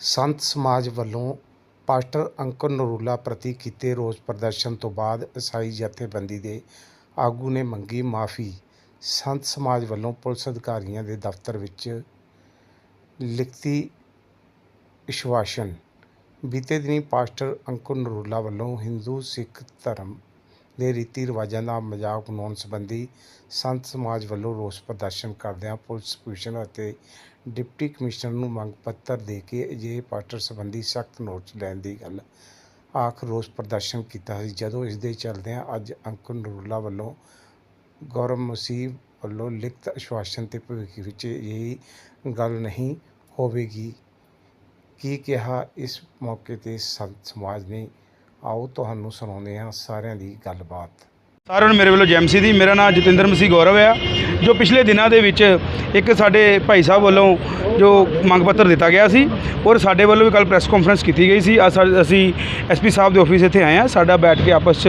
ਸੰਤ ਸਮਾਜ ਵੱਲੋਂ ਪਾਸਟਰ ਅੰਕੁਰ ਨਰੂਲਾ ਪ੍ਰਤੀ ਕੀਤੇ ਰੋਸ ਪ੍ਰਦਰਸ਼ਨ ਤੋਂ ਬਾਅਦ ਈਸਾਈ ਜਥੇਬੰਦੀ ਦੇ ਆਗੂ ਨੇ ਮੰਗੀ ਮਾਫੀ। ਸੰਤ ਸਮਾਜ ਵੱਲੋਂ ਪੁਲਿਸ ਅਧਿਕਾਰੀਆਂ ਦੇ ਦਫ਼ਤਰ ਵਿੱਚ ਲਿਖਤੀ ਇਸ਼ਵਾਸਨ। ਬੀਤੇ ਦਿਨੀ ਪਾਸਟਰ ਅੰਕੁਰ ਨਰੂਲਾ ਵੱਲੋਂ ਹਿੰਦੂ ਸਿੱਖ ਧਰਮ ਦੇ ਰੀਤੀ ਰਿਵਾਜਾਂ ਦਾ ਮਜ਼ਾਕ ਬਣਾਉਣ ਸੰਬੰਧੀ ਸੰਤ ਸਮਾਜ ਵੱਲੋਂ ਰੋਸ ਪ੍ਰਦਰਸ਼ਨ ਕਰਦਿਆਂ ਪੁਲਿਸ ਕਮਿਸ਼ਨਰ ਅਤੇ ਡਿਪਟੀ ਕਮਿਸ਼ਨਰ ਨੂੰ ਮੰਗ ਪੱਤਰ ਦੇ ਕੇ ਅਜਿਹੇ ਪਾਸਟਰ ਸੰਬੰਧੀ ਸਖਤ ਨੋਟਿਸ ਲੈਣ ਦੀ ਗੱਲ ਆਖ ਰੋਸ ਪ੍ਰਦਰਸ਼ਨ ਕੀਤਾ ਸੀ। ਜਦੋਂ ਇਸ ਦੇ ਚੱਲਦਿਆਂ ਅੱਜ ਅੰਕੁਰ ਨਰੂਲਾ ਵੱਲੋਂ ਗੌਰਵ ਮਸੀਹ ਵੱਲੋਂ ਲਿਖਤ ਅਸ਼ਵਾਸਨ ਤੇ ਭਵਿੱਖ ਵਿੱਚ ਇਹ ਗੱਲ ਨਹੀਂ ਹੋਵੇਗੀ, ਕੀ ਕਿਹਾ? ਇਸ ਮੌਕੇ ਤੇ ਸੰਤ ਸਮਾਜ ਨੇ ਆਓ ਤੁਹਾਨੂੰ ਸੁਣਾਉਂਦੇ ਹਾਂ ਸਾਰਿਆਂ ਦੀ ਗੱਲਬਾਤ। ਸਾਰਿਆਂ ਨੂੰ ਮੇਰੇ ਵੱਲੋਂ ਜੈਮਸੀ ਦੀ, ਮੇਰਾ ਨਾਮ ਜਤਿੰਦਰ ਮਸੀਹ ਗੌਰਵ ਆ, ਜੋ ਪਿਛਲੇ ਦਿਨਾਂ ਦੇ ਵਿੱਚ ਇੱਕ ਸਾਡੇ ਭਾਈ ਸਾਹਿਬ ਵੱਲੋਂ ਜੋ ਮੰਗ ਪੱਤਰ ਦਿੱਤਾ ਗਿਆ ਸੀ, ਔਰ ਸਾਡੇ ਵੱਲੋਂ ਵੀ ਕੱਲ ਪ੍ਰੈਸ ਕਾਨਫਰੰਸ ਕੀਤੀ ਗਈ ਸੀ। ਅੱਜ ਸਾ- ਅਸੀਂ ਐਸਪੀ ਸਾਹਿਬ ਦੇ ਆਫਿਸ ਇੱਥੇ ਆਏ ਆ ਸਾਡਾ ਬੈਠ ਕੇ ਆਪਸ 'ਚ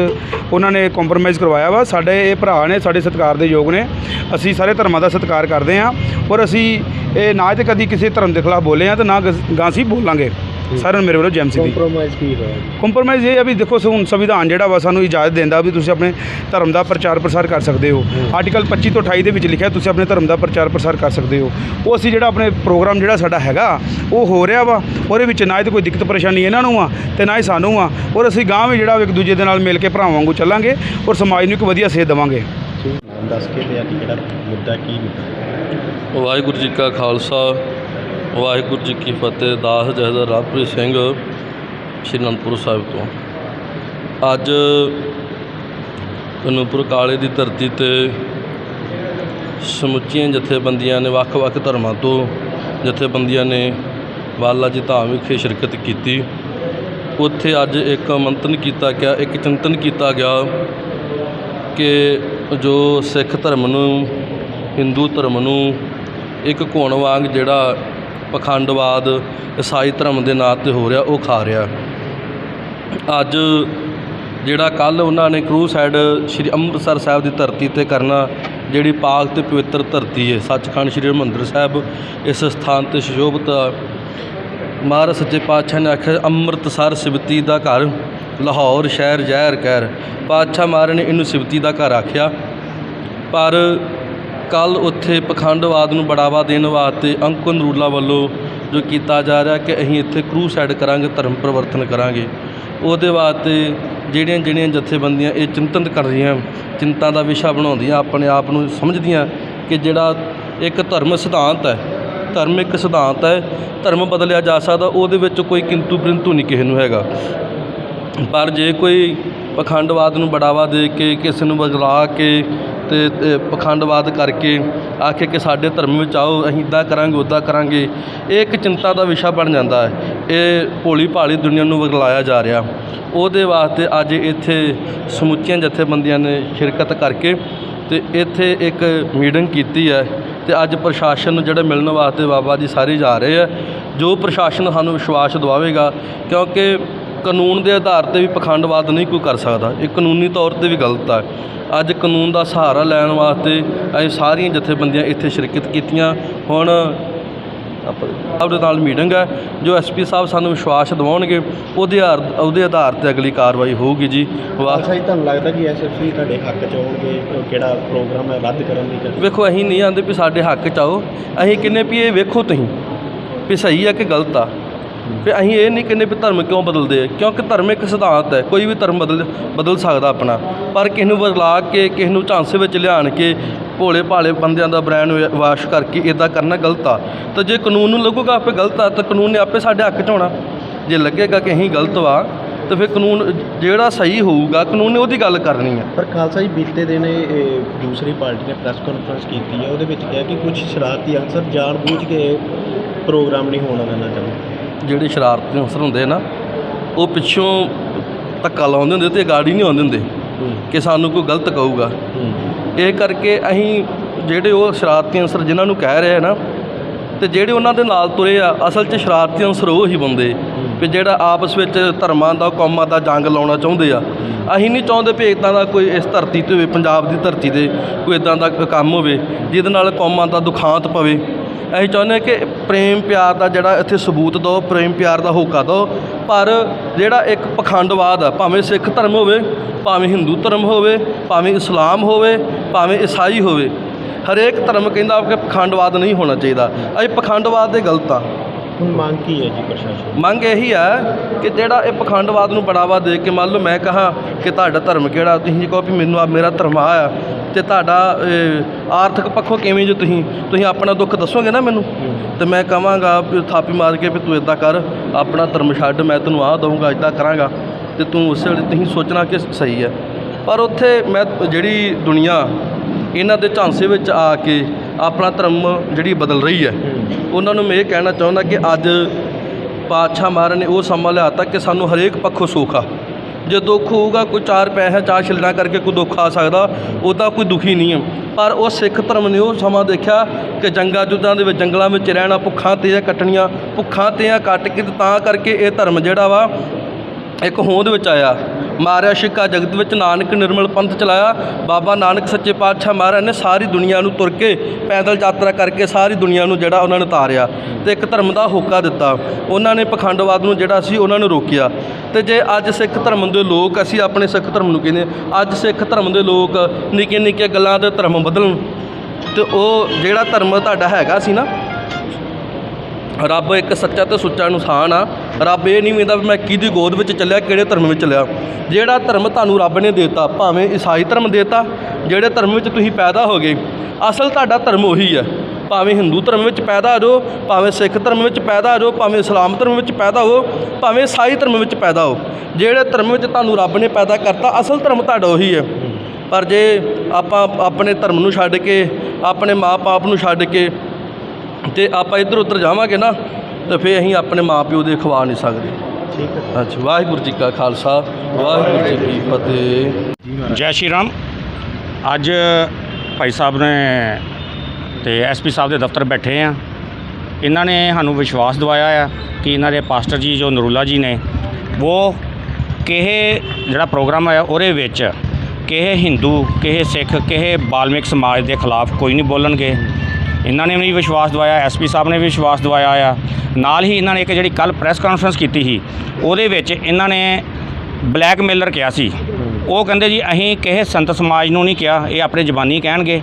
ਉਹਨਾਂ ਨੇ ਕੰਪਰੋਮਾਈਜ਼ ਕਰਵਾਇਆ ਵਾ। ਸਾਡੇ ਇਹ ਭਰਾ ਨੇ, ਸਾਡੇ ਸਤਿਕਾਰ ਦੇ ਯੋਗ ਨੇ। ਅਸੀਂ ਸਾਰੇ ਧਰਮਾਂ ਦਾ ਸਤਿਕਾਰ ਕਰਦੇ ਹਾਂ, ਔਰ ਅਸੀਂ ਇਹ ਨਾ ਤੇ ਕਦੀ ਕਿਸੇ ਧਰਮ ਦੇ ਖਿਲਾਫ ਬੋਲੇ ਆ ਤੇ ਨਾ ਗਸ- ਗਾਂ ਅਸੀਂ ਬੋਲਾਂਗੇ। ਸਾਰਿਆਂ ਨੂੰ ਮੇਰੇ ਵੱਲੋਂ ਜੈਮਸੀ ਦੀ ਕੰਪਰੋਮਾਈਜ਼ ਕੀ ਹੋਇਆ ਜੀ? ਕੰਪਰੋਮਾਈਜ਼ ਇਹ ਹੈ ਵੀ ਦੇਖੋ ਹੁਣ ਸੰਵਿਧਾਨ ਜਿਹੜਾ ਵਾ ਸਾਨੂੰ ਇਜਾਜ਼ਤ ਦਿੰਦਾ ਵੀ ਤੁਸੀਂ ਆਪਣੇ ਧਰਮ ਦਾ ਪ੍ਰਚਾਰ ਪ੍ਰਸਾਰ ਕਰ ਸਕਦੇ ਹੋ। ਆਰਟੀਕਲ 25 ਤੋਂ 28 ਦੇ ਵਿੱਚ ਲਿਖਿਆ ਤੁਸੀਂ ਆਪਣੇ ਧਰਮ ਦਾ ਪ੍ਰਚਾਰ ਪ੍ਰਸਾਰ ਕਰ ਸਕਦੇ ਹੋ। ਉਹ ਅਸੀਂ ਜਿਹੜਾ ਆਪਣੇ ਪ੍ਰੋਗਰਾਮ ਜਿਹੜਾ ਸਾਡਾ ਹੈਗਾ ਉਹ ਹੋ ਰਿਹਾ ਵਾ। ਉਹਦੇ ਵਿੱਚ ਨਾ ਹੀ ਕੋਈ ਦਿੱਕਤ ਪਰੇਸ਼ਾਨੀ ਇਹਨਾਂ ਨੂੰ ਆ ਤੇ ਨਾ ਹੀ ਸਾਨੂੰ ਆ। ਔਰ ਅਸੀਂ ਗਾਂ ਵੀ ਜਿਹੜਾ ਇੱਕ ਦੂਜੇ ਦੇ ਨਾਲ ਮਿਲ ਕੇ ਭਰਾਵਾਂ ਵਾਂਗੂ ਚੱਲਾਂਗੇ ਔਰ ਸਮਾਜ ਨੂੰ ਇੱਕ ਵਧੀਆ ਸੇਧ ਦੇਵਾਂਗੇ। ਨਾਮ ਦੱਸ ਕੇ ਤੇ ਅੱਜ ਜਿਹੜਾ ਮੁੱਦਾ ਕੀ? ਵਾਹਿਗੁਰੂ ਜੀ ਕਾ ਖਾਲਸਾ ਵਾਹਿਗੁਰੂ ਜੀ ਕੀ ਫਤਿਹ, ਦਾਸ ਜਹਦਰ ਰਾਪ੍ਰੀਤ ਸਿੰਘ ਸ਼੍ਰੀ ਅਨੰਦਪੁਰ ਸਾਹਿਬ ਤੋਂ। ਅੱਜ ਅਨੰਦਪੁਰ ਕਾਲੇ ਦੀ ਧਰਤੀ ਤੇ ਸਮੁੱਚੀਆਂ ਜਥੇਬੰਦੀਆਂ ਨੇ, ਵੱਖ-ਵੱਖ ਧਰਮਾਂ ਤੋਂ ਜਥੇਬੰਦੀਆਂ ਨੇ ਬਾਲਾ ਜੀ ਧਾਮ ਵਿਖੇ ਸ਼ਿਰਕਤ ਕੀਤੀ। ਉੱਥੇ ਅੱਜ ਇੱਕ ਮੰਤਨ ਕੀਤਾ ਗਿਆ, ਇੱਕ ਚਿੰਤਨ ਕੀਤਾ ਗਿਆ ਕਿ ਜੋ ਸਿੱਖ ਧਰਮ ਨੂੰ, ਹਿੰਦੂ ਧਰਮ ਨੂੰ ਇੱਕ ਘੁਣ ਵਾਂਗ ਜਿਹੜਾ ਪਖੰਡਵਾਦ, ਈਸਾਈ ਧਰਮ ਦੇ ਨਾਂ ਤੇ ਹੋ ਰਿਹਾ, ਉਹ ਖਾ ਰਿਹਾ। ਅੱਜ ਜਿਹੜਾ ਕੱਲ ਉਹਨਾਂ ਨੇ ਕਰੂ ਸਾਈਡ ਸ਼੍ਰੀ ਅੰਮ੍ਰਿਤਸਰ ਸਾਹਿਬ ਦੀ ਧਰਤੀ ਤੇ ਕਰਨਾ, ਜਿਹੜੀ ਪਾਕ ਤੇ ਪਵਿੱਤਰ ਧਰਤੀ ਹੈ ਸੱਚਖੰਡ ਸ਼੍ਰੀ ਹਰਿਮੰਦਰ ਸਾਹਿਬ ਇਸ ਸਥਾਨ ਤੇ ਸੁਸ਼ੋਭਿਤ ਮਹਾਰਾਜ ਸੱਚੇ ਪਾਤਸ਼ਾਹ ਨੇ ਆਖਿਆ, ਅੰਮ੍ਰਿਤਸਰ ਸਿਵਤੀ ਦਾ ਘਰ, ਲਾਹੌਰ ਸ਼ਹਿਰ ਜ਼ਹਿਰ ਕਹਿਰ ਪਾਤਸ਼ਾਹ ਮਹਾਰਾਜ ਨੇ ਇਹਨੂੰ ਸਿਵਤੀ ਦਾ ਘਰ ਆਖਿਆ। ਪਰ ਕੱਲ ਉੱਥੇ ਪਖੰਡਵਾਦ ਨੂੰ ਬੜਾਵਾ ਦੇਣ ਵਾਸਤੇ ਅੰਕੁਰ ਨਰੂਲਾ ਵੱਲੋਂ ਜੋ ਕੀਤਾ ਜਾ ਰਿਹਾ ਕਿ ਅਸੀਂ ਇੱਥੇ ਕਰੂਸਾਈਡ ਕਰਾਂਗੇ, ਧਰਮ ਪਰਿਵਰਤਨ ਕਰਾਂਗੇ। ਉਹਦੇ ਵਾਸਤੇ ਜਿਹੜੀਆਂ ਜਿਹੜੀਆਂ ਜਥੇਬੰਦੀਆਂ ਇਹ ਚਿੰਤਨ ਕਰ ਰਹੀਆਂ, ਚਿੰਤਾ ਦਾ ਵਿਸ਼ਾ ਬਣਾਉਂਦੀਆਂ, ਆਪਣੇ ਆਪ ਨੂੰ ਸਮਝਦੀਆਂ ਕਿ ਜਿਹੜਾ ਇੱਕ ਧਰਮ ਸਿਧਾਂਤ ਹੈ, ਧਰਮ ਇੱਕ ਸਿਧਾਂਤ ਹੈ, ਧਰਮ ਬਦਲਿਆ ਜਾ ਸਕਦਾ, ਉਹਦੇ ਵਿੱਚ ਕੋਈ ਕਿੰਤੂ ਪਰੰਤੂ ਨਹੀਂ ਕਿਸੇ ਨੂੰ ਹੈਗਾ। ਪਰ ਜੇ ਕੋਈ ਪਖੰਡਵਾਦ ਨੂੰ ਬੜਾਵਾ ਦੇ ਕੇ, ਕਿਸੇ ਨੂੰ ਬਦਲਾ ਕੇ ਤੇ ਪਖੰਡਵਾਦ ਕਰਕੇ ਆਖੇ ਕਿ ਸਾਡੇ ਧਰਮ ਵਿੱਚ ਆਓ, ਅਸੀਂ ਇੱਦਾਂ ਕਰਾਂਗੇ ਉੱਦਾਂ ਕਰਾਂਗੇ। ਇਹ ਇੱਕ ਚਿੰਤਾ ਦਾ ਵਿਸ਼ਾ ਬਣ ਜਾਂਦਾ ਹੈ। ਇਹ ਭੋਲੀ ਭਾਲੀ ਦੁਨੀਆ ਨੂੰ ਬਗਲਾਇਆ ਜਾ ਰਿਹਾ। ਉਹਦੇ ਵਾਸਤੇ ਅੱਜ ਇੱਥੇ ਸਮੁੱਚੀਆਂ ਜਥੇਬੰਦੀਆਂ ਨੇ ਸ਼ਿਰਕਤ ਕਰਕੇ ਤੇ ਇੱਥੇ ਇੱਕ ਮੀਟਿੰਗ ਕੀਤੀ ਹੈ ਤੇ ਅੱਜ ਪ੍ਰਸ਼ਾਸਨ ਨੂੰ ਜਿਹੜੇ ਮਿਲਣ ਵਾਸਤੇ ਬਾਬਾ ਜੀ ਸਾਰੇ ਜਾ ਰਹੇ ਆ, ਜੋ ਪ੍ਰਸ਼ਾਸਨ ਸਾਨੂੰ ਵਿਸ਼ਵਾਸ ਦਿਵਾਵੇਗਾ, ਕਿਉਂਕਿ ਕਾਨੂੰਨ ਦੇ ਆਧਾਰ ਤੇ ਵੀ ਪਖੰਡਵਾਦ ਨਹੀਂ ਕੋਈ ਕਰ ਸਕਦਾ। ਇਹ ਕਾਨੂੰਨੀ ਤੌਰ ਤੇ ਵੀ ਗਲਤ ਹੈ ਅੱਜ ਕਾਨੂੰਨ ਦਾ ਸਹਾਰਾ ਲੈਣ ਵਾਸਤੇ ਅਸੀਂ ਸਾਰੀਆਂ ਜਥੇਬੰਦੀਆਂ ਇੱਥੇ ਸ਼ਿਰਕਤ ਕੀਤੀਆਂ। ਹੁਣ ਆਪਾਂ ਸਾਹਿਬ ਦੇ ਨਾਲ ਮੀਟਿੰਗ ਹੈ ਜੋ ਐਸਪੀ ਸਾਹਿਬ ਸਾਨੂੰ ਵਿਸ਼ਵਾਸ ਦਿਵਾਉਣਗੇ ਉਹਦੇ ਆਧਾਰ ਉਹਦੇ ਆਧਾਰ ਤੇ ਅਗਲੀ ਕਾਰਵਾਈ ਹੋਊਗੀ ਜੀ। ਅੱਛਾ ਜੀ ਤੁਹਾਨੂੰ ਲੱਗਦਾ ਕਿ ਐਸਐਫਸੀ ਤੁਹਾਡੇ ਹੱਕ ਚ ਆਉਣਗੇ ਉਹ ਕਿਹੜਾ ਪ੍ਰੋਗਰਾਮ ਹੈ ਰੱਦ ਕਰਨ ਦੀ ਵੇਖੋ ਅਸੀਂ ਨਹੀਂ ਆਂਦੇ ਵੀ ਸਾਡੇ ਹੱਕ ਚ ਆਓ। ਅਸੀਂ ਕਿੰਨੇ ਵੀ ਇਹ ਵੇਖੋ ਤੁਸੀਂ ਵੀ ਸਹੀ ਆ ਕਿ ਗਲਤ ਆ। ਵੀ ਅਸੀਂ ਇਹ ਨਹੀਂ ਕਹਿੰਦੇ ਵੀ ਧਰਮ ਕਿਉਂ ਬਦਲਦੇ ਆ, ਕਿਉਂਕਿ ਧਰਮ ਇੱਕ ਸਿਧਾਂਤ ਹੈ, ਕੋਈ ਵੀ ਧਰਮ ਬਦਲ ਬਦਲ ਸਕਦਾ ਆਪਣਾ। ਪਰ ਕਿਸੇ ਨੂੰ ਬਦਲਾ ਕੇ, ਕਿਸੇ ਨੂੰ ਝਾਂਸੇ ਵਿੱਚ ਲਿਆਣ ਕੇ, ਭੋਲੇ ਭਾਲੇ ਬੰਦਿਆਂ ਦਾ ਬ੍ਰੈਂਡ ਵਾਸ਼ ਕਰਕੇ ਇਦਾਂ ਕਰਨਾ ਗਲਤ ਆ। ਤਾਂ ਜੇ ਕਾਨੂੰਨ ਨੂੰ ਲੱਗੂਗਾ ਆਪੇ ਗਲਤ ਆ, ਤਾਂ ਕਾਨੂੰਨ ਨੇ ਆਪੇ ਸਾਡੇ ਹੱਕ 'ਚ ਆਉਣਾ ਜੇ ਲੱਗੇਗਾ ਕਿ ਅਸੀਂ ਗਲਤ ਵਾ, ਤਾਂ ਫਿਰ ਕਾਨੂੰਨ ਜਿਹੜਾ ਸਹੀ ਹੋਊਗਾ, ਕਾਨੂੰਨ ਨੇ ਉਹਦੀ ਗੱਲ ਕਰਨੀ ਹੈ ਪਰ ਖਾਲਸਾ ਜੀ, ਬੀਤੇ ਦਿਨ ਇਹ ਦੂਸਰੀ ਪਾਰਟੀ ਨੇ ਪ੍ਰੈਸ ਕਾਨਫਰੰਸ ਕੀਤੀ ਹੈ ਉਹਦੇ ਵਿੱਚ ਕਿਹਾ ਕਿ ਕੁਝ ਸ਼ਰਾਰਤੀ ਅਨਸਰ ਜਾਣ ਬੂਝ ਕੇ ਪ੍ਰੋਗਰਾਮ ਨਹੀਂ ਹੋਣ ਦੇਣਾ ਚਾਹੁੰਦੇ। ਜਿਹੜੇ ਸ਼ਰਾਰਤੀ ਅਨਸਰ ਹੁੰਦੇ ਨਾ ਉਹ ਪਿੱਛੋਂ ਧੱਕਾ ਲਾਉਂਦੇ ਹੁੰਦੇ ਤੇ ਗਾੜੀ ਨਹੀਂ ਆਉਂਦੇ ਹੁੰਦੇ ਕਿ ਸਾਨੂੰ ਕੋਈ ਗਲਤ ਕਹੂਗਾ। ਇਹ ਕਰਕੇ ਅਸੀਂ ਜਿਹੜੇ ਉਹ ਸ਼ਰਾਰਤੀ ਅਨਸਰ ਜਿਨ੍ਹਾਂ ਨੂੰ ਕਹਿ ਰਹੇ ਆ ਨਾ ਤੇ ਜਿਹੜੇ ਉਹਨਾਂ ਦੇ ਨਾਲ ਤੁਰੇ ਆ ਅਸਲ 'ਚ ਸ਼ਰਾਰਤੀ ਅਨਸਰ ਉਹ ਹੀ ਬੰਦੇ ਵੀ ਜਿਹੜਾ ਆਪਸ ਵਿੱਚ ਧਰਮਾਂ ਦਾ ਕੌਮਾਂ ਦਾ ਜੰਗ ਲਾਉਣਾ ਚਾਹੁੰਦੇ ਆ। ਅਸੀਂ ਨਹੀਂ ਚਾਹੁੰਦੇ ਵੀ ਇੱਦਾਂ ਦਾ ਕੋਈ ਇਸ ਧਰਤੀ ਤੇ ਹੋਵੇ ਪੰਜਾਬ ਦੀ ਧਰਤੀ ਤੇ ਕੋਈ ਇਦਾਂ ਦਾ ਕੰਮ ਹੋਵੇ ਜਿਹਦੇ ਨਾਲ ਕੌਮਾਂ ਦਾ ਦੁਖਾਂਤ ਪਵੇ। ਅਸੀਂ ਚਾਹੁੰਦੇ ਹਾਂ ਕਿ ਪ੍ਰੇਮ ਪਿਆਰ ਦਾ ਜਿਹੜਾ ਇੱਥੇ ਸਬੂਤ ਦਿਓ, ਪ੍ਰੇਮ ਪਿਆਰ ਦਾ ਹੋਕਾ ਦਿਓ। ਪਰ ਜਿਹੜਾ ਇੱਕ ਪਖੰਡਵਾਦ ਆ, ਭਾਵੇਂ ਸਿੱਖ ਧਰਮ ਹੋਵੇ, ਭਾਵੇਂ ਹਿੰਦੂ ਧਰਮ ਹੋਵੇ, ਭਾਵੇਂ ਇਸਲਾਮ ਹੋਵੇ, ਭਾਵੇਂ ਈਸਾਈ ਹੋਵੇ, ਹਰੇਕ ਧਰਮ ਕਹਿੰਦਾ ਕਿ ਪਖੰਡਵਾਦ ਨਹੀਂ ਹੋਣਾ ਚਾਹੀਦਾ। ਅਸੀਂ ਪਖੰਡਵਾਦ ਦੇ ਗਲਤ ਆ। ਹੁਣ ਮੰਗ ਕੀ ਹੈ ਜੀ ਪ੍ਰਸ਼ਾਸਨ ਮੰਗ ਇਹੀ ਹੈ ਕਿ ਜਿਹੜਾ ਇਹ ਪਖੰਡਵਾਦ ਨੂੰ ਬੜਾਵਾ ਦੇ ਕੇ ਮੰਨ ਲਓ ਮੈਂ ਕਹਾਂ ਕਿ ਤੁਹਾਡਾ ਧਰਮ ਕਿਹੜਾ, ਤੁਸੀਂ ਕਹੋ ਵੀ ਮੈਨੂੰ ਆ ਮੇਰਾ ਧਰਮ ਆ ਆ ਤੇ ਤੁਹਾਡਾ ਆਰਥਿਕ ਪੱਖੋਂ ਕਿਵੇਂ ਜੇ ਤੁਸੀਂ ਤੁਸੀਂ ਆਪਣਾ ਦੁੱਖ ਦੱਸੋਗੇ ਨਾ ਮੈਨੂੰ? ਤੇ ਮੈਂ ਕਹਾਂਗਾ ਵੀ ਥਾਪੀ ਮਾਰ ਕੇ ਵੀ ਤੂੰ ਇਦਾਂ ਕਰ, ਆਪਣਾ ਧਰਮ ਛੱਡ, ਮੈਂ ਤੈਨੂੰ ਆਹ ਦਊਂਗਾ ਇਦਾਂ ਕਰਾਂਗਾ ਤੇ ਤੂੰ ਉਸੇ ਵੇਲੇ ਤੁਸੀਂ ਸੋਚਣਾ ਕਿ ਸਹੀ ਹੈ। ਪਰ ਉੱਥੇ ਮੈਂ ਜਿਹੜੀ ਦੁਨੀਆ, ਇਹਨਾਂ ਦੇ ਝਾਂਸੇ ਵਿੱਚ ਆ ਕੇ ਆਪਣਾ ਧਰਮ ਜਿਹੜੀ ਬਦਲ ਰਹੀ ਹੈ। ਉਹਨਾਂ ਨੂੰ ਮੈਂ ਇਹ ਕਹਿਣਾ ਚਾਹੁੰਦਾ ਕਿ ਅੱਜ ਪਾਤਸ਼ਾਹ ਮਹਾਰਾਜ ਨੇ ਉਹ ਸਮਾਂ ਲਿਆਤਾ ਕਿ ਸਾਨੂੰ ਹਰੇਕ ਪੱਖੋਂ ਸੁੱਖ ਆ। ਜੇ ਦੁੱਖ ਹੋਊਗਾ, ਕੋਈ ਚਾਰ ਪੈਸੇ, ਚਾਰ ਛਿਲਣਾ ਕਰਕੇ ਕੋਈ ਦੁੱਖ ਆ ਸਕਦਾ, ਉਹਦਾ ਕੋਈ ਦੁਖੀ ਨਹੀਂ ਹੈ। ਪਰ ਉਹ ਸਿੱਖ ਧਰਮ ਨੇ ਉਹ ਸਮਾਂ ਦੇਖਿਆ ਕਿ ਜੰਗਾਂ ਜੁੱਦਾਂ ਦੇ ਵਿੱਚ, ਜੰਗਲਾਂ ਵਿੱਚ ਰਹਿਣਾ, ਭੁੱਖਾਂ ਤੇ ਕੱਟਣੀਆਂ, ਭੁੱਖਾਂ ਤੇ ਕੱਟ ਕੇ ਤੇ ਤਾਂ ਕਰਕੇ ਇਹ ਧਰਮ ਜਿਹੜਾ ਵਾ, ਇੱਕ ਹੋਂਦ ਵਿੱਚ ਆਇਆ। ਮਾਰਿਆ ਸ਼ਿਕਾ। ਜਗਤ ਵਿੱਚ ਨਾਨਕ ਨਿਰਮਲ ਪੰਥ ਚਲਾਇਆ। ਬਾਬਾ ਨਾਨਕ ਸੱਚੇ ਪਾਤਸ਼ਾਹ ਮਹਾਰਾਜ ਨੇ ਸਾਰੀ ਦੁਨੀਆ ਨੂੰ ਤੁਰ ਕੇ ਪੈਦਲ ਯਾਤਰਾ ਕਰਕੇ ਸਾਰੀ ਦੁਨੀਆ ਨੂੰ ਜਿਹੜਾ ਉਹਨਾਂ ਨੇ ਤਾਰਿਆ ਤੇ ਇੱਕ ਧਰਮ ਦਾ ਹੋਕਾ ਦਿੱਤਾ। ਉਹਨਾਂ ਨੇ ਪਖੰਡਵਾਦ ਨੂੰ ਜਿਹੜਾ ਸੀ ਉਹਨਾਂ ਨੂੰ ਰੋਕਿਆ। ਤੇ ਜੇ ਅੱਜ ਸਿੱਖ ਧਰਮ ਦੇ ਲੋਕ ਅਸੀਂ ਆਪਣੇ ਸਿੱਖ ਧਰਮ ਨੂੰ ਕਹਿੰਦੇ ਅੱਜ ਸਿੱਖ ਧਰਮ ਦੇ ਲੋਕ ਨਿੱਕੀਆਂ ਨਿੱਕੀਆਂ ਗੱਲਾਂ ਦੇ ਧਰਮ ਬਦਲਣ ਤੇ ਉਹ ਜਿਹੜਾ ਧਰਮ ਤੁਹਾਡਾ ਹੈਗਾ ਸੀ ਨਾ ਰੱਬ ਇੱਕ ਸੱਚਾ ਤੇ ਸੁੱਚਾ ਇਨਸਾਨ ਆ। ਰੱਬ ਇਹ ਨਹੀਂ ਵੇਂਦਾ ਵੀ ਮੈਂ ਕਿਹਦੀ ਗੋਦ ਵਿੱਚ ਚੱਲਿਆ, ਕਿਹੜੇ ਧਰਮ ਵਿੱਚ ਚੱਲਿਆ। ਜਿਹੜਾ ਧਰਮ ਤੁਹਾਨੂੰ ਰੱਬ ਨੇ ਦਿੱਤਾ, ਭਾਵੇਂ ਈਸਾਈ ਧਰਮ ਦਿੱਤਾ, ਜਿਹੜੇ ਧਰਮ ਵਿੱਚ ਤੁਸੀਂ ਪੈਦਾ ਹੋ ਗਏ, ਅਸਲ ਤੁਹਾਡਾ ਧਰਮ ਉਹੀ ਹੈ। ਭਾਵੇਂ ਹਿੰਦੂ ਧਰਮ ਵਿੱਚ ਪੈਦਾ ਹੋ ਜਾਓ, ਭਾਵੇਂ ਸਿੱਖ ਧਰਮ ਵਿੱਚ ਪੈਦਾ ਹੋ ਜਾਓ, ਭਾਵੇਂ ਇਸਲਾਮ ਧਰਮ ਵਿੱਚ ਪੈਦਾ ਹੋ ਭਾਵੇਂ ਈਸਾਈ ਧਰਮ ਵਿੱਚ ਪੈਦਾ ਹੋ ਜਿਹੜੇ ਧਰਮ ਵਿੱਚ ਤੁਹਾਨੂੰ ਰੱਬ ਨੇ ਪੈਦਾ ਕਰਤਾ, ਅਸਲ ਧਰਮ ਤੁਹਾਡਾ ਉਹੀ ਹੈ। ਪਰ ਜੇ ਆਪਾਂ ਆਪਣੇ ਧਰਮ ਨੂੰ ਛੱਡ ਕੇ, ਆਪਣੇ ਮਾਪੇ ਨੂੰ ਛੱਡ ਕੇ ਤੇ ਆਪਾਂ ਇੱਧਰ ਉੱਧਰ ਜਾਵਾਂਗੇ ਨਾ ਤੇ ਫੇਰ ਅਸੀਂ ਆਪਣੇ ਮਾਪਿਓ ਦੇ ਖਵਾ ਨਹੀਂ ਸਕਦੇ। ਠੀਕ ਹੈ। ਅੱਛਾ ਵਾਹਿਗੁਰੂ ਜੀ ਕਾ ਖਾਲਸਾ ਵਾਹਿਗੁਰੂ ਜੀ ਕੀ ਫਤਿਹ। ਜੈ ਸ਼੍ਰੀ ਰਾਮ। ਅੱਜ ਭਾਈ ਸਾਹਿਬ ਨੇ ਤੇ ਐਸਪੀ ਸਾਹਿਬ ਦੇ ਦਫ਼ਤਰ ਬੈਠੇ ਆ। ਇਹਨਾਂ ਨੇ ਸਾਨੂੰ ਵਿਸ਼ਵਾਸ ਦਿਵਾਇਆ ਆ ਕਿ ਇਹਨਾਂ ਦੇ ਪਾਸਟਰ ਜੀ ਜੋ ਨਰੂਲਾ ਜੀ ਨੇ ਉਹ ਕਿਹੇ ਜਿਹੜਾ ਪ੍ਰੋਗਰਾਮ ਹੈ ਉਹਦੇ ਵਿੱਚ ਕਿਹੇ ਹਿੰਦੂ ਕਿਹੇ ਸਿੱਖ ਕਿਹੇ ਬਾਲਮਿਕ ਸਮਾਜ ਦੇ ਖਿਲਾਫ ਕੋਈ ਨਹੀਂ ਬੋਲਣਗੇ। ਇਹਨਾਂ ਨੇ ਵੀ ਵਿਸ਼ਵਾਸ ਦਿਵਾਇਆ ਐਸਪੀ ਸਾਹਿਬ ਨੇ ਵੀ ਵਿਸ਼ਵਾਸ ਦਵਾਇਆ ਆ। ਨਾਲ ਹੀ ਇਹਨਾਂ ਨੇ ਇੱਕ ਜਿਹੜੀ ਕੱਲ ਪ੍ਰੈਸ ਕਾਨਫਰੰਸ ਕੀਤੀ ਸੀ, ਉਹਦੇ ਵਿੱਚ ਇਹਨਾਂ ਨੇ ਬਲੈਕਮੇਲਰ ਕਿਹਾ ਸੀ। ਉਹ ਕਹਿੰਦੇ ਜੀ, ਅਸੀਂ ਕਿਸੇ ਸੰਤ ਸਮਾਜ ਨੂੰ ਨਹੀਂ ਕਿਹਾ, ਇਹ ਆਪਣੇ ਜ਼ਬਾਨੀ ਕਹਿਣਗੇ।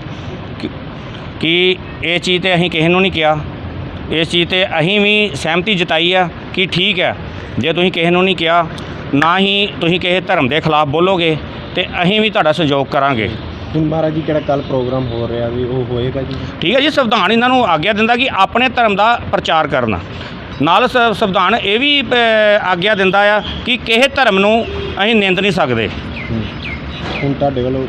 ਕਿ- ਕਿ ਇਹ ਚੀਜ਼ ਤੇ ਅਸੀਂ ਕਿਸੇ ਨੂੰ ਨਹੀਂ ਕਿਹਾ। ਇਸ ਚੀਜ਼ ਤੇ ਅਸੀਂ ਵੀ ਸਹਿਮਤੀ ਜਤਾਈ ਆ ਕਿ ਠੀਕ ਹੈ, ਜੇ ਤੁਸੀਂ ਕਿਸੇ ਨੂੰ ਨਹੀਂ ਕਿਹਾ, ਨਾ ਹੀ ਤੁਸੀਂ ਕਿਸੇ ਧਰਮ ਦੇ ਖਿਲਾਫ ਬੋਲੋਗੇ ਤੇ ਅਸੀਂ ਵੀ ਤੁਹਾਡਾ ਸਹਿਯੋਗ ਕਰਾਂਗੇ। ਹੁਣ ਮਹਾਰਾਜ ਜੀ ਕਿਹੜਾ ਕੱਲ ਪ੍ਰੋਗਰਾਮ ਹੋ ਰਿਹਾ ਵੀ ਉਹ ਹੋਏਗਾ ਜੀ? ਠੀਕ ਹੈ ਜੀ ਸੰਵਿਧਾਨ ਇਹਨਾਂ ਨੂੰ ਆਗਿਆ ਦਿੰਦਾ ਕਿ ਆਪਣੇ ਧਰਮ ਦਾ ਪ੍ਰਚਾਰ ਕਰਨਾ। ਨਾਲ ਸ- ਸੰਵਿਧਾਨ ਇਹ ਵੀ ਅ, ਆਗਿਆ ਦਿੰਦਾ ਆ ਕਿ ਕਿਸੇ ਧਰਮ ਨੂੰ ਅਸੀਂ ਨਿੰਦ ਨਹੀਂ ਸਕਦੇ। ਹੁਣ ਤੁਹਾਡੇ ਵੱਲੋਂ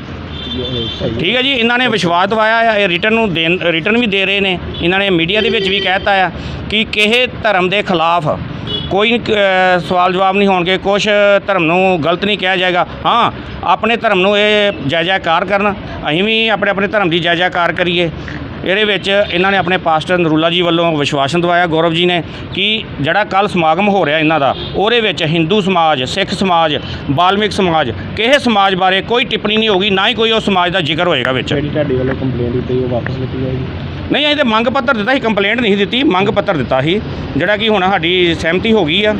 ਸਹੀ ਠੀਕ ਹੈ ਜੀ ਇਹਨਾਂ ਨੇ ਵਿਸ਼ਵਾਸ ਦਿਵਾਇਆ ਆ ਇਹ ਰਿਟਰਨ ਨੂੰ ਦੇਣ ਰਿਟਰਨ ਵੀ ਦੇ ਰਹੇ ਨੇ। ਇਹਨਾਂ ਨੇ ਮੀਡੀਆ ਦੇ ਵਿੱਚ ਵੀ ਕਹਿਤਾ ਆ ਕਿ ਕਿਸੇ ਧਰਮ ਦੇ ਖਿਲਾਫ ਕੋਈ ਅ, ਸਵਾਲ ਜਵਾਬ ਨਹੀਂ ਹੋਣਗੇ। ਕੁਝ ਧਰਮ ਨੂੰ ਗਲਤ ਨਹੀਂ ਕਿਹਾ ਜਾਏਗਾ। ਹਾਂ ਆਪਣੇ ਧਰਮ ਨੂੰ ਇਹ ਜੈ ਜੈਕਾਰ ਕਰਨ। ਅਸੀਂ ਵੀ ਆਪਣੇ ਆਪਣੇ ਧਰਮ ਦੀ ਜੈ ਜੈਕਾਰ ਕਰੀਏ। ਇਹਦੇ ਵਿੱਚ ਇਹਨਾਂ ਨੇ ਆਪਣੇ ਪਾਸਟਰ ਨਰੂਲਾ ਜੀ ਵੱਲੋਂ ਵਿਸ਼ਵਾਸਨ ਦਵਾਇਆ ਗੌਰਵ ਜੀ ਨੇ ਕਿ ਜਿਹੜਾ ਕੱਲ ਸਮਾਗਮ ਹੋ ਰਿਹਾ ਇਹਨਾਂ ਦਾ ਉਹਦੇ ਵਿੱਚ ਹਿੰਦੂ ਸਮਾਜ ਸਿੱਖ ਸਮਾਜ ਬਾਲਮਿਕ ਸਮਾਜ ਕਿਸੇ ਸਮਾਜ ਬਾਰੇ ਕੋਈ ਟਿੱਪਣੀ ਨਹੀਂ ਹੋਗੀ ਨਾ ਹੀ ਕੋਈ ਉਸ ਸਮਾਜ ਦਾ ਜ਼ਿਕਰ ਹੋਏਗਾ ਵਿੱਚ। ਜਿਹੜੀ ਤੁਹਾਡੇ ਵੱਲੋਂ ਕੰਪਲੇਂਟ ਦਿੱਤੀ ਉਹ ਵਾਪਸ ਲਿੱਤੀ ਜਾਏਗੀ। ਨਹੀਂ ਅਸੀਂ ਤੇ ਮੰਗ ਪੱਤਰ ਦਿੱਤਾ ਸੀ ਕੰਪਲੇਂਟ ਨਹੀਂ ਸੀ ਦਿੱਤੀ ਮੰਗ ਪੱਤਰ ਦਿੱਤਾ ਸੀ ਜਿਹੜਾ ਕਿ ਹੁਣ ਸਾਡੀ ਸਹਿਮਤੀ ਹੋ ਗਈ ਆ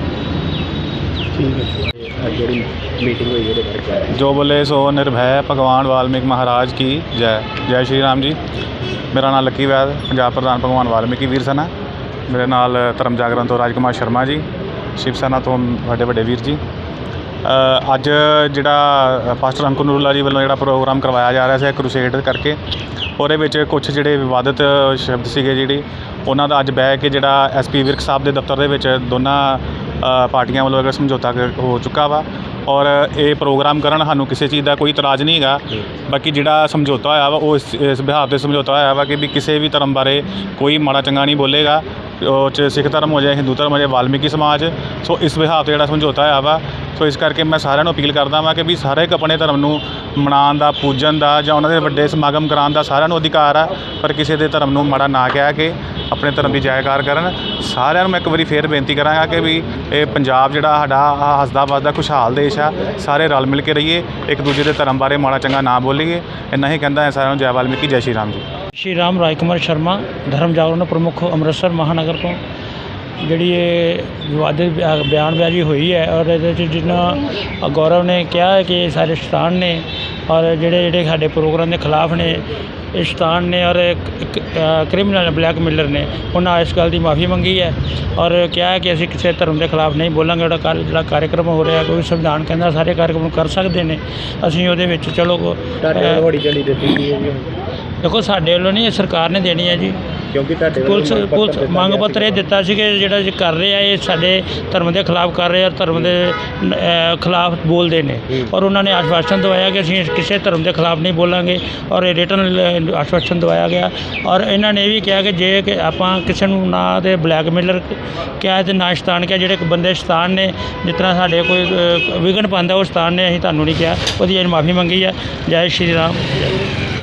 ਠੀਕ ਹੈ ਤੇ ਅੱਜ ਜਿਹੜੀ ਮੀਟਿੰਗ ਹੋਈ ਉਹਦੇ ਬਾਰੇ ਕਿਹਾ जो बोले सो निर्भय भगवान वाल्मीकि महाराज की जय जय श्री राम जी ਮੇਰਾ ਨਾਮ ਲੱਕੀ ਵੈਦ ਪੰਜਾਬ ਪ੍ਰਧਾਨ ਭਗਵਾਨ ਵਾਲਮੀਕੀ ਵੀਰ ਸੈਨਾ ਮੇਰੇ ਨਾਲ ਧਰਮ ਜਾਗਰਣ ਤੋਂ ਰਾਜਕੁਮਾਰ ਸ਼ਰਮਾ ਜੀ ਸ਼ਿਵ ਸੈਨਾ ਤੋਂ ਵੱਡੇ ਵੱਡੇ ਵੀਰ ਜੀ ਅ, ਅੱਜ ਜਿਹੜਾ ਪਾਸਟਰ ਅੰਕੁਰ ਨੂਰੁੱਲਾ ਜੀ ਵੱਲੋਂ ਜਿਹੜਾ ਪ੍ਰੋਗਰਾਮ ਕਰਵਾਇਆ ਜਾ ਰਿਹਾ ਸੀ ਕਰੂਸੇਡ ਕਰਕੇ ਉਹਦੇ ਵਿੱਚ ਕੁਝ ਜਿਹੜੇ ਵਿਵਾਦਿਤ ਸ਼ਬਦ ਸੀਗੇ ਜਿਹੜੀ ਉਹਨਾਂ ਦਾ ਅੱਜ ਬਹਿ ਕੇ ਜਿਹੜਾ ਐਸਪੀ ਵਿਰਕ ਸਾਹਿਬ ਦੇ ਦਫ਼ਤਰ ਦੇ ਵਿੱਚ ਦੋਨਾਂ ਪਾਰਟੀਆਂ ਵੱਲੋਂ ਇੱਕ ਸਮਝੌਤਾ ਹੋ ਚੁੱਕਾ ਵਾ ਔਰ ਇਹ ਪ੍ਰੋਗਰਾਮ ਕਰਨ ਸਾਨੂੰ ਕਿਸੇ ਚੀਜ਼ ਦਾ ਕੋਈ ਇਤਰਾਜ਼ ਨਹੀਂ ਹੈਗਾ। ਬਾਕੀ ਜਿਹੜਾ ਸਮਝੌਤਾ ਹੋਇਆ ਵਾ ਉਹ ਇਸ ਇਸ ਬਿਹਾਰ ਤੇ ਸਮਝੌਤਾ ਹੋਇਆ ਵਾ ਕਿ ਵੀ ਕਿਸੇ ਵੀ ਧਰਮ ਬਾਰੇ ਕੋਈ ਮਾੜਾ ਚੰਗਾ ਨਹੀਂ ਬੋਲੇਗਾ। ਉਹ ਚ ਸਿੱਖ ਧਰਮ ਹੋ ਜਾਏ ਹਿੰਦੂ ਧਰਮ ਹੋ ਜਾਏ ਵਾਲਮੀਕੀ ਸਮਾਜ ਸੋ ਇਸ ਬਿਹਾਰ ਤੇ ਜਿਹੜਾ ਸਮਝੌਤਾ ਹੋਇਆ ਵਾ ਸੋ ਇਸ ਕਰਕੇ ਮੈਂ ਸਾਰਿਆਂ ਨੂੰ ਅਪੀਲ ਕਰਦਾ ਵਾਂ ਕਿ ਵੀ ਸਾਰੇ ਇੱਕ ਆਪਣੇ ਧਰਮ ਨੂੰ ਮਨਾਉਣ ਦਾ, ਪੂਜਣ ਦਾ ਜਾਂ ਉਹਨਾਂ ਦੇ ਵੱਡੇ ਸਮਾਗਮ ਕਰਾਉਣ ਦਾ ਸਾਰਿਆਂ ਨੂੰ ਅਧਿਕਾਰ ਆ, ਪਰ ਕਿਸੇ ਦੇ ਧਰਮ ਨੂੰ ਮਾੜਾ ਨਾ ਕਹਿ ਕੇ ਆਪਣੇ ਧਰਮ ਦੀ ਜੈਕਾਰ ਕਰਨ। ਸਾਰਿਆਂ ਨੂੰ ਮੈਂ ਇੱਕ ਵਾਰੀ ਫੇਰ ਬੇਨਤੀ ਕਰਾਂਗਾ ਕਿ ਵੀ ਇਹ ਪੰਜਾਬ ਜਿਹੜਾ ਸਾਡਾ ਹੱਸਦਾ ਵੱਸਦਾ ਖੁਸ਼ਹਾਲ ਦੇਸ਼ ਆ, ਸਾਰੇ ਰਲ ਮਿਲ ਕੇ ਰਹੀਏ, ਇੱਕ ਦੂਜੇ ਦੇ ਧਰਮ ਬਾਰੇ ਮਾੜਾ ਚੰਗਾ ਨਾ ਬੋਲੀਏ। ਇੰਨਾ ਹੀ ਕਹਿੰਦਾ ਹੈ ਸਾਰਿਆਂ ਨੂੰ, ਜੈ ਵਾਲਮੀਕੀ, ਜੈ ਸ਼੍ਰੀ ਰਾਮ ਜੀ। ਸ਼੍ਰੀ ਰਾਮ ਰਾਜ ਕੁਮਾਰ ਸ਼ਰਮਾ, ਧਰਮ ਜਾਗਰਣ ਪ੍ਰਮੁੱਖ ਅੰਮ੍ਰਿਤਸਰ ਮਹਾਨਗਰ ਤੋਂ। ਜਿਹੜੀ ਇਹ ਵਿਵਾਦਿਤ ਬਿਆ- ਬਿਆਨਬਾਜ਼ੀ ਹੋਈ ਹੈ ਔਰ ਇਹਦੇ 'ਚ ਜਿੰਨਾ ਗੌਰਵ ਨੇ ਕਿਹਾ ਹੈ ਕਿ ਇਹ ਸਾਰੇ ਸ਼ੈਤਾਨ ਨੇ ਔਰ ਜਿਹੜੇ ਜਿਹੜੇ ਸਾਡੇ ਪ੍ਰੋਗਰਾਮ ਦੇ ਖਿਲਾਫ ਨੇ ਇਹ ਸ਼ੈਤਾਨ ਨੇ ਔਰ ਇੱਕ ਕ੍ਰਿਮੀਨਲ ਬਲੈਕਮੇਲਰ ਨੇ ਉਹਨਾਂ ਇਸ ਗੱਲ ਦੀ ਮਾਫੀ ਮੰਗੀ ਹੈ ਔਰ ਕਿਹਾ ਹੈ ਕਿ ਅਸੀਂ ਕਿਸੇ ਧਰਮ ਦੇ ਖਿਲਾਫ ਨਹੀਂ ਬੋਲਾਂਗੇ ਜਿਹੜਾ ਕਾਰ ਜਿਹੜਾ ਕਾਰਜਕ੍ਰਮ ਹੋ ਰਿਹਾ ਕੋਈ ਸੰਵਿਧਾਨ ਕਹਿੰਦਾ ਸਾਰੇ ਕਾਰਜਕ੍ਰਮ ਕਰ ਸਕਦੇ ਨੇ ਅਸੀਂ ਉਹਦੇ ਵਿੱਚ ਚਲੋ ਤੁਹਾਡੇ ਅ, ਹੜੀ ਝੰਡੀ ਦਿੱਤੀ ਗਈ ਹੈ ਜੀ ਹੁਣ? ਦੇਖੋ ਸਾਡੇ ਵੱਲੋਂ ਨਹੀਂ ਇਹ ਸਰਕਾਰ ਨੇ ਦੇਣੀ ਹੈ ਜੀ। ਕਿਉਂਕਿ ਤੁਹਾਡੇ ਵੱਲੋਂ ਪੁਲਿਸ ਮੰਗ ਪੱਤਰ ਪੁਲਿਸ ਦਿੱਤਾ ਮੰਗ ਗਿਆ ਪੱਤਰ ਇਹ ਦਿੱਤਾ ਸੀ ਕਿ ਜਿਹੜਾ ਜੇ ਕਰ ਰਹੇ ਆ ਇਹ ਸਾਡੇ ਧਰਮ ਦੇ ਖਿਲਾਫ ਕਰ ਰਹੇ ਆ ਧਰਮ ਦੇ ਖਿਲਾਫ ਬੋਲਦੇ ਨੇ। ਔਰ ਉਹਨਾਂ ਨੇ ਆਸ਼ਵਾਸਨ ਦਵਾਇਆ ਕਿ ਅਸੀਂ ਕਿਸੇ ਧਰਮ ਦੇ ਖਿਲਾਫ ਨਹੀਂ ਬੋਲਾਂਗੇ ਔਰ ਇਹ ਰਿਟਰਨ ਆਸ਼ਵਾਸਨ ਦਵਾਇਆ ਗਿਆ। ਔਰ ਇਹਨਾਂ ਨੇ ਇਹ ਵੀ ਕਿਹਾ ਕਿ ਜੇ ਕਿ ਆਪਾਂ ਕਿਸੇ ਨੂੰ ਨਾ ਤੇ ਬਲੈਕਮੇਲਰ ਕਿਹਾ ਤੇ ਨਾ ਸ਼ੈਤਾਨ ਕਿਹਾ ਜਿਹੜੇ ਬੰਦੇ ਸ਼ੈਤਾਨ ਨੇ ਜਿਸ ਤਰ੍ਹਾਂ ਸਾਡੇ ਕੋਈ ਅ, ਵਿਘਨ ਪਾਉਂਦਾ ਉਹ ਸ਼ੈਤਾਨ ਨੇ ਅਸੀਂ ਤੁਹਾਨੂੰ ਨਹੀਂ ਕਿਹਾ। ਉਹਦੀ ਅੱਜ ਮਾਫੀ ਮੰਗੀ ਹੈ। ਜੈ ਸ਼੍ਰੀ ਰਾਮ।